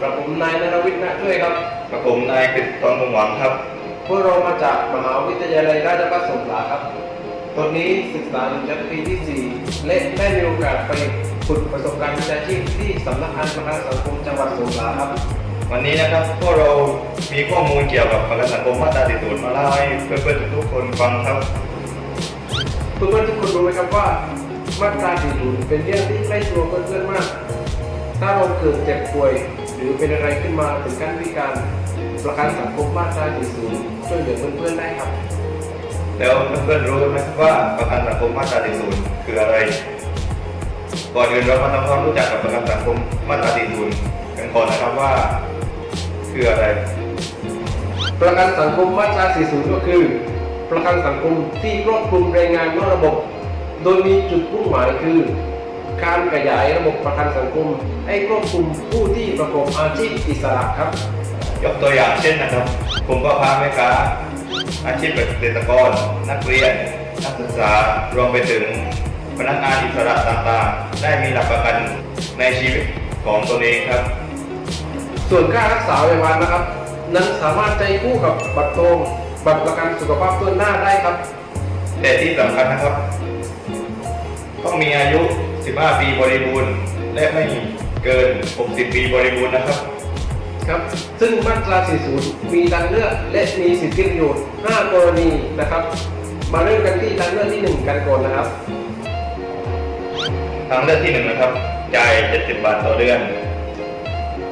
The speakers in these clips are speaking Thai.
ผมนายนรวิทย์นะช่วยครับกับผมนายกฤษตอนคงหวังครับ พวกเรามาจากมหาวิทยาลัยราชภัฏสงขลาครับ ตอนนี้ศึกษาอยู่ชั้นปีที่ 4 และได้มีโอกาสไปฝึกประสบการณ์วิชาชีพที่สำนักงานประกันสังคมจังหวัดสงขลาครับ วันนี้นะครับพวกเรามีข้อมูลเกี่ยวกับประกันสังคมมาตรา40มาเล่าให้เพื่อนๆทุกๆคนฟังครับเพื่อนๆทุกคนรู้ไหมครับว่ามาตรา40เป็นเรื่องที่ใกล้ตัวเพื่อนๆมาก ถ้าเราเกิดเจ็บป่วยห รือเป็นอะไรขึ้นมาถึงขั้นพิการประกันสังคมมาตรา40ช่วยเหลือเพื่อนๆได้ครับ แล้วเพื่อนๆรู้ไหมว่าประกันสังคมมาตรา40คืออะไร ก่อนอื่นเรามาทำความรู้จักกับประกันสังคมมาตรา40กันก่อนนะครับว่า คืออะไร ประกันสังคมมาตรา40ก็คือ ประกันสังคมที่ครอบคลุมแรงงานนอกระบบ โดยมีจุดมุ่งหมายคือ การขยายระบบประกันสังคม ให้ครอบคลุมผู้ที่ประกอบอาชีพอิสระครับ ยกตัวอย่างเช่นนะครับผมก็พาแม่ค้าอาชีพเกษตรกร นักเรียน นักศึกษารวมไปถึงพนักงานอิสระต่างๆ ได้มีหลักประกันในชีวิตของตนเองครับ ส่วนค่ารักษาพยาบาลนะครับ นั้นสามารถใจคู่กับบัตรทองบัตรประกันสุขภาพตัวนหน้าได้ครับ แต่ที่สำคัญนะครับ ต้องมีอายุ 15 ปีบริบูรณ์ และไม่เกิน 60 ปีบริบูรณ์นะครับ ครับ ซึ่งมาตรา 40 มีทางเลือกและมีสิทธิประโยชน์ 5 กรณีนะครับ มาเริ่มกันที่ทางเลือกที่ 1 กันก่อนนะครับทางเลือกที่หนึ่งนะครับ จ่าย 70 บาทต่อเดือน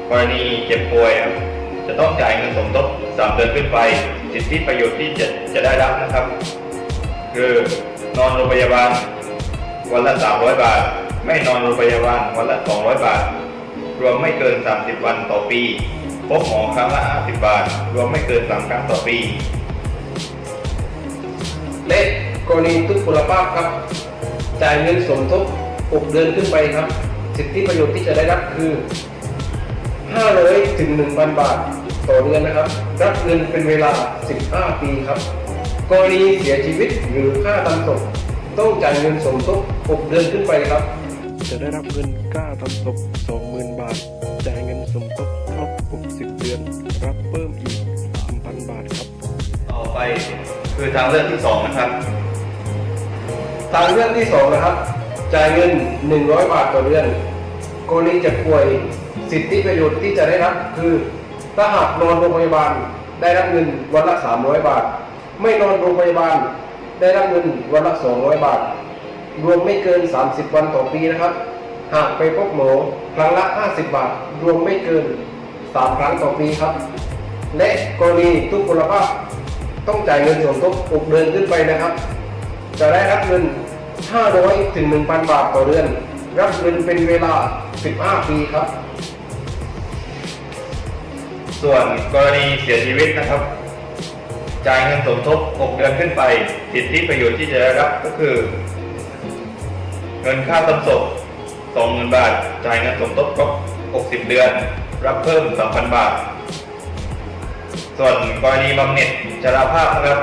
กรณีเจ็บป่วยครับจะต้องจ่ายเงินสมทบ3เดือนขึ้นไป สิทธิประโยชน์ที่จะจะได้รับนะครับ คือนอนโรงพยาบาลวันละ300 บาท ไม่นอนโรงพยาบาลวันละ 200 บาท รวมไม่เกิน 30 วันต่อปี พบหมอครั้งละ 50 บาท รวมไม่เกิน 3 ครั้งต่อปี และกรณีทุพพลภาพครับ จ่ายเงินสมทบ6เดือนขึ้นไปครับ สิทธิประโยชน์ที่จะได้รับคือ 500ถึง1,000 บาท ต่อเดือนนะครับ รับเงินเป็นเวลา 15 ปีครับ กรณีเสียชีวิตหรือค่าทำศพต้องจ่ายเงินสมทบ 6 เดือนขึ้นไปครับ จะได้รับเงินค่าทำศพ20,000 บาท จ่ายเงินสมทบครบ 60 เดือน รับเพิ่มอีก 3,000 บาทครับ ต่อไปคือทางเลือกที่สองนะครับ ทางเลือกที่ 2 นะครับ จ่ายเงิน 100 บาทต่อเดือนกรณีเจ็บป่วยสิทธิประโยชน์ที่จะได้รับคือถ้าหากนอนโรงพยาบาลได้รับเงินวันละ300 บาท ไม่นอนโรงพยาบาลได้รับเงินวันละ 200 บาท รวมไม่เกิน 30 วันต่อปีนะครับ หากไปพบหมอครั้งละ 50 บาท รวมไม่เกิน 3 ครั้งต่อปีครับ และกรณีทุกพลภาพต้องจ่ายเงินสมทบ6เดือนขึ้นไปนะครับ จะได้รับเงิน 500 ถึง 1,000 บาทต่อเดือน รับเงินเป็นเวลา 15 ปีครับ ส่วนกรณีเสียชีวิตนะครับจ่ายเงินสมทบ 6 เดือนขึ้นไป สิทธิประโยชน์ที่จะได้รับก็คือ เงินค่าทำศพ20,000บาท จ่ายเงินสมทบครบ60 เดือน รับเพิ่ม 2,000 บาท ส่วนกรณีบำเหน็จชราภาพนะครับ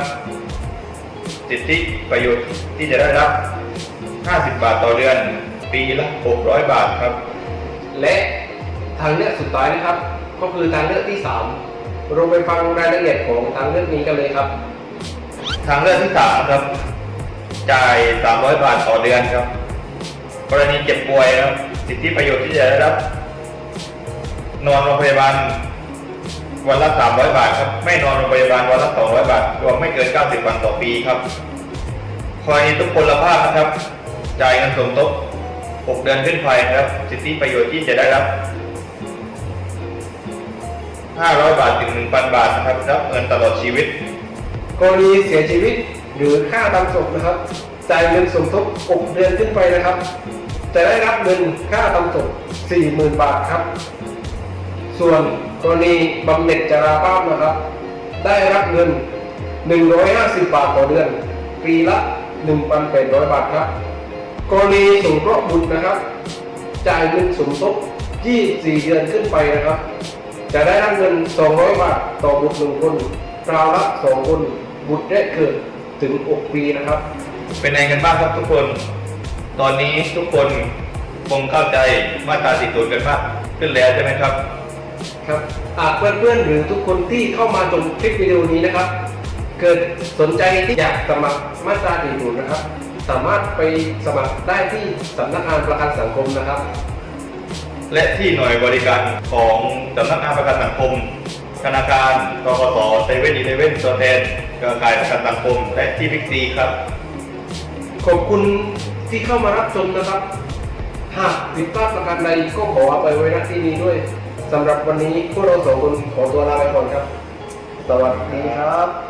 สิทธิประโยชน์ที่จะได้รับ 50 บาทต่อเดือน ปีละ 600 บาทครับ และทางเลือกสุดท้ายนะครับ ก็คือทางเลือกที่ 3 เราไปฟังรายละเอียดของทางเลือกนี้กันเลยครับ ทางเลือกที่สามครับ จ่าย 300 บาทต่อเดือนครับ กรณีเจ็บป่วยครับสิทธิประโยชน์ที่จะได้รับ นอนโรงพยาบาลวันละ 300 บาทครับ ไม่นอนโรงพยาบาลวันละ 200 บาท รวมไม่เกิน 90 วันต่อปีครับกรณีทุกพลภาพนะครับ จ่ายเงินสมทบ 6 เดือนขึ้นไปนะครับ สิทธิประโยชน์ที่จะได้รับ 500 บาทถึง 1,000 บาทนะครับ รับเงินตลอดชีวิต กรณีเสียชีวิตหรือค่าทำศพนะครับ จ่ายเงินสมทบ 6 เดือนขึ้นไปนะครับ จะได้รับเงินค่าทำศพ40,000 บาทครับ ส่วนกรณีบำเหน็จจราภาพนะครับ ได้รับเงิน 150 บาทต่อเดือน ปีละ 1,800 บาทครับ กรณีสงเคราะห์บุตรนะครับ จ่ายเงินสมทบ24เดือนขึ้นไปนะครับ จะได้รับเงิน 200 บาทต่อบุตรหนึ่งคนคราวละ2คนบุตรแรกเกิดถึง 6 ปีนะครับ เป็นไงกันบ้างครับทุกคน ตอนนี้ทุกคนคงเข้าใจมาตราสิตุนกันมากขึ้นแล้วใช่ไหมครับคครับหากเพื่อนๆหรือทุกคนที่เข้ามาชมคลิปวิดีโอนี้นะครับ เกิดสนใจที่อยากสมัครมาตรา40นะครับ สามารถไปสมัครได้ที่สำนักงานประกันสังคมนะครับ และที่หน่วยบริการของสำนักงานประกันสังคม ธนาคารกกสเซเว่นอีเลเว่นตัวแทนเครือข่ายประกันสังคมและที่บิ๊กซีครับ ขอบคุณ ที่เข้ามารับชมนะครับ หากผิดพลาดประการใดก็ขออภัยไว้ณที่นี้ด้วยสำหรับวันนี้พวกเราสองคนขอตัวลาไปก่อนครับ สวัสดีครับ